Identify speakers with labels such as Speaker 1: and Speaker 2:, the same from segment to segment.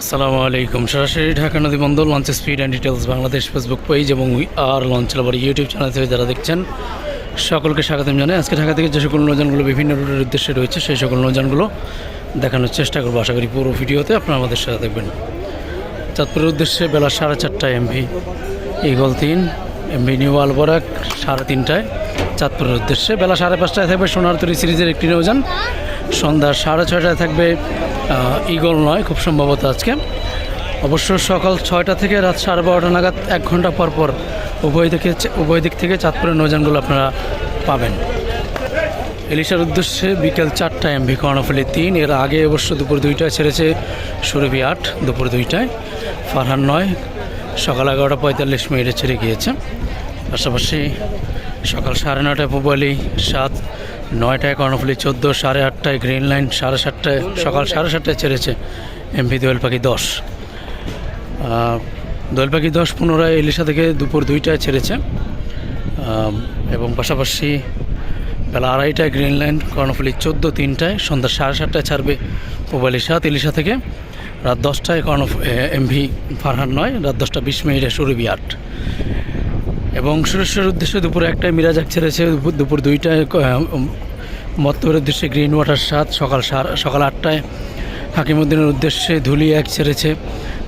Speaker 1: আসসালামু আলাইকুম। সরাসরি ঢাকা নদী বন্দর launch speed and details Bangladesh Facebook page এবং we are launch lover YouTube channel থেকে যারা দেখছেন, সকলকে স্বাগতম জানাই। আজকে ঢাকা থেকে যে সকল নৌযানগুলো, বিভিন্ন রুটের উদ্দেশ্যে রয়েছে, সেই সকল নৌযানগুলো দেখানোর চেষ্টা করব। আশা করি পুরো ভিডিওতে আপনারা আমাদের সাথে দেখবেন চাঁদপুরের উদ্দেশ্যে বেলা সাড়ে চারটায় এমভি ইগল তিন এমভি নিউ আলবরাক সাড়ে তিনটায়। চাঁদপুরের উদ্দেশ্যে বেলা সাড়ে পাঁচটায় থাকবে সোনারতরি সিরিজের একটি নৌযান। সন্ধ্যা সাড়ে ছয়টায় থাকবে ইগল নয়, খুব সম্ভবত আজকে। অবশ্য সকাল ছয়টা থেকে রাত সাড়ে বারোটা নাগাদ এক ঘণ্টা পর পর উভয় দিকে উভয় দিক থেকে চাঁদপুরের নৌযানগুলো আপনারা পাবেন। এলিশার উদ্দেশ্যে বিকেল চারটায় এমভি কর্ণফুলি তিন, এর আগে অবশ্য দুপুর দুইটায় ছেড়েছে সুরভি আট, দুপুর দুইটায়। ফারহান নয়, সকাল এগারোটা পঁয়তাল্লিশ মিনিটে ছেড়ে গিয়েছে। পাশাপাশি সকাল সাড়ে নটায় পুবালি সাত নয়টায় কর্ণফুলি চোদ্দ, সাড়ে আটটায় গ্রিন লাইন, সাড়ে সাতটায়, সকাল সাড়ে সাতটায় ছেড়েছে এমভি দোয়েল পাখি দশ। দোয়েল পাখি দশ পুনরায় এলিশা থেকে দুপুর দুইটায় ছেড়েছে। এবং পাশাপাশি বেলা আড়াইটায় গ্রিনল্যান্ড কর্ণফুলি চোদ্দ, তিনটায়, সন্ধ্যা সাড়ে সাতটায় ছাড়বে পুবালি সাত ইলিশা থেকে। রাত দশটায় কর্ণফ এমভি ফারহান নয়, রাত দশটা বিশ মিনিটে সুরভি আট। এবং সুরেশ্বরের উদ্দেশ্যে দুপুরে একটায় মিরাজাক ছেড়েছে, দুপুর দুইটায় মত্তবের উদ্দেশ্যে গ্রিন ওয়াটার সাত, সকাল সকাল আটটায় হাকিমুদ্দিনের উদ্দেশ্যে ধুলি এক ছেড়েছে।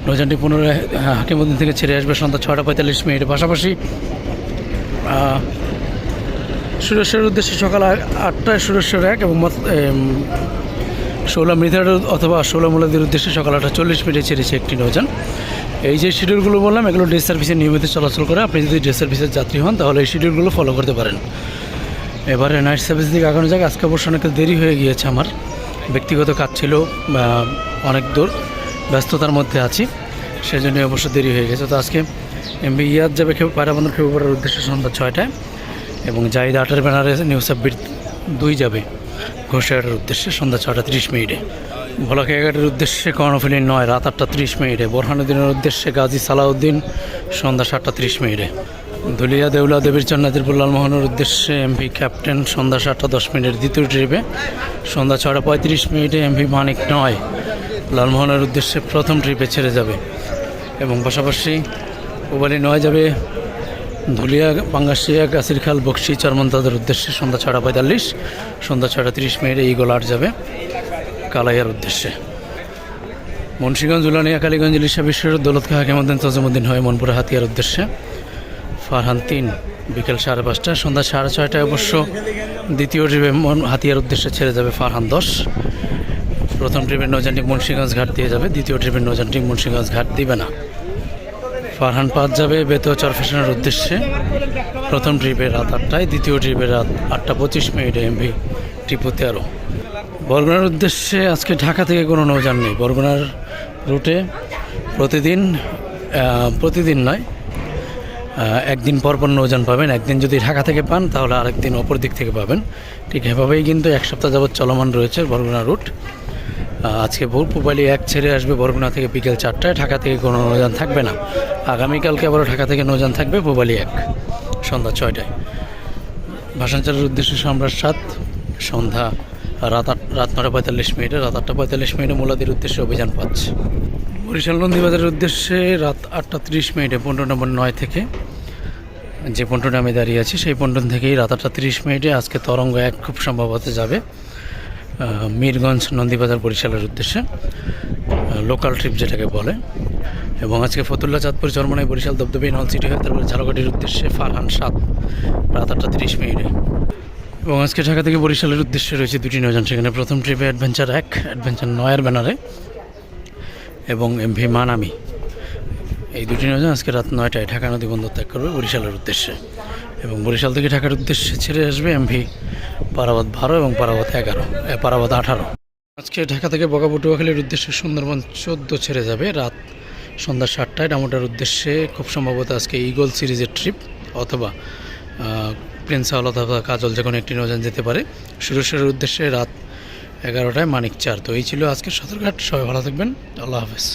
Speaker 1: নৌজানটি পুনরায় হাকিমুদ্দিন থেকে ছেড়ে আসবে সন্ধ্যা ছটা পঁয়তাল্লিশ মিনিট। পাশাপাশি সুরেশ্বরের উদ্দেশ্যে সকাল আটটায় সুরেশ্বর এক এবং ষোলো মৃধার অথবা ষোলো মূলাদের উদ্দেশ্যে সকাল আটটা চল্লিশ মিনিটে ছেড়েছে একটি নৌযান। এই যে শিডিউলগুলো বললাম, এগুলো ডে সার্ভিসে নিয়মিত চলাচল করে। আপনি যদি ডে সার্ভিসের যাত্রী হন, তাহলে এই শিডিউলগুলো ফলো করতে পারেন। এবারে নাইট সার্ভিস দিকে আগানো যাক। আজকে অবশ্য অনেকটা দেরি হয়ে গিয়েছে আমার। ব্যক্তিগত কাজ ছিল অনেক দূর ব্যস্ততার মধ্যে আছি। সেই সেজন্য অবশ্য দেরি হয়ে গেছে। তো আজকে এমবি ইয়াদ যাবে পায়রাবন্দর খেয়ে পড়ার উদ্দেশ্যে সন্ধ্যা ছয়টায়। এবং জাহিদ আটের ব্যানারে নিউ সাব্বির দুই যাবে ঘোষাঘাটের উদ্দেশ্যে সন্ধ্যা ছটা তিরিশ মিনিটে। ভোলাখাঘাটের উদ্দেশ্যে কর্ণফুলি নয়, রাত আটটা তিরিশ মিনিটে। বোরহানুদ্দিনের উদ্দেশ্যে গাজী সালাউদ্দিন, সন্ধ্যা সাতটা তিরিশ মিনিটে। ধুলিয়া দেউলা দেবীর চন্নাদিরপুর লালমোহনের উদ্দেশ্যে এমভি ক্যাপ্টেন সন্ধ্যা সাতটা দশ মিনিটের দ্বিতীয় ট্রিপে। সন্ধ্যা ছটা পঁয়ত্রিশ মিনিটে এমভি মানিক নয়, লালমোহনের উদ্দেশ্যে প্রথম ট্রিপে ছেড়ে যাবে। এবং পাশাপাশি উবালি নয় যাবে ধুলিয়া পাঙ্গাসিয়া গাছির খাল বক্সি, চরমন্তাদের উদ্দেশ্যে সন্ধ্যা ছটা পঁয়তাল্লিশ, সন্ধ্যা ছটা তিরিশ মিনিটে ইগোল আট যাবে। কালাইয়ার উদ্দেশ্যে। মুন্সিগঞ্জ, উলানিয়া, কালীগঞ্জ, ইলিশা বিশ্বের দৌলত খা হাকিমুদ্দিন তজমুদ্দিন হয়ে মনপুরা হাতিয়ার উদ্দেশ্যে। ফারহান তিন, বিকেল সাড়ে পাঁচটা সন্ধ্যা সাড়ে ছয়টায় অবশ্য দ্বিতীয় ট্রিপে মন হাতিয়ার উদ্দেশ্যে ছেড়ে যাবে ফারহান দশ। প্রথম ট্রিপের নৌজানটি মুন্সিগঞ্জ ঘাট দিয়ে যাবে, দ্বিতীয় ট্রিপের নৌজানটি মুন্সিগঞ্জ ঘাট দিবে না। ফারহান পাঁচ যাবে বেতো চরফেশনের উদ্দেশ্যে। প্রথম ট্রিপে রাত আটটায়, দ্বিতীয় ট্রিপে রাত আটটা পঁচিশ মিনিটে এমভি টিপু তেরো। বরগুনার উদ্দেশ্যে আজকে ঢাকা থেকে কোনো নৌযান নেই। বরগুনার রুটে প্রতিদিন প্রতিদিন নয় একদিন পরপর পর নৌযান পাবেন। একদিন যদি ঢাকা থেকে পান, তাহলে আরেকদিন অপর দিক থেকে পাবেন। ঠিক এভাবেই কিন্তু এক সপ্তাহ যাবৎ চলমান রয়েছে বরগুনা রুট। আজকে ভোর পুবালি এক ছেড়ে আসবে বরগুনা থেকে বিকেল চারটায়। ঢাকা থেকে কোনো নৌযান থাকবে না। আগামীকালকে আবারও ঢাকা থেকে নৌযান থাকবে পুবালি এক, সন্ধ্যা ছয়টায়। ভাষাঞ্চারের উদ্দেশ্যে সম্রাট সাত, সন্ধ্যা রাত আট, রাত নটা পঁয়তাল্লিশ মিনিটে, রাত আটটা পঁয়তাল্লিশ মিনিটে মোলাদির উদ্দেশ্যে অভিযান পাচ্ছে। বরিশাল নন্দীবাজারের উদ্দেশ্যে রাত আটটা তিরিশ মিনিটে পনেরো নম্বর নয় থেকে যে পন্টনে আমি দাঁড়িয়ে আছি, সেই পন্টন থেকেই রাত আটটা তিরিশ মিনিটে আজকে তরঙ্গ এক খুব সম্ভবত যাবে মিরগঞ্জ নন্দীবাজার বরিশালের উদ্দেশ্যে লোকাল ট্রিপ যেটাকে বলে। এবং আজকে ফতুল্লা চাঁদপুর চরমনাই বরিশাল দবদবে নল সিটি হয়ে তারপরে ঝালকাঠির উদ্দেশ্যে ফারহান সাত রাত আটটা তিরিশ মিনিটে। এবং আজকে ঢাকা থেকে বরিশালের উদ্দেশ্যে রয়েছে দুটি নৌযান। সেখানে প্রথম ট্রিপে অ্যাডভেঞ্চার এক অ্যাডভেঞ্চার নয়ের ব্যানারে এবং এমভি মানামি। এই দুটি নৌযান আজকে রাত নয়টায় ঢাকা নদী বন্দর ত্যাগ করবে বরিশালের উদ্দেশ্যে। এবং বরিশাল থেকে ঢাকার উদ্দেশ্যে ছেড়ে আসবে এমভি পারাবাদ বারো এবং পারাবাদ এগারো পারাবাদ আঠারো। আজকে ঢাকা থেকে বগাপটুয়াখালীর উদ্দেশ্যে সুন্দরবন চোদ্দ ছেড়ে যাবে। রাত সন্ধ্যা সাতটায় ডামোটার উদ্দেশ্যে খুব সম্ভবত আজকে ইগল সিরিজের ট্রিপ অথবা প্রিন্স আল অথবা কাজল যে কোনো একটি নৌযান যেতে পারে। সুরেশ্বরের উদ্দেশ্যে রাত এগারোটায় মানিক চার। তো এই ছিল আজকের সদরঘাট। সবাই ভালো থাকবেন। আল্লাহ হাফেজ।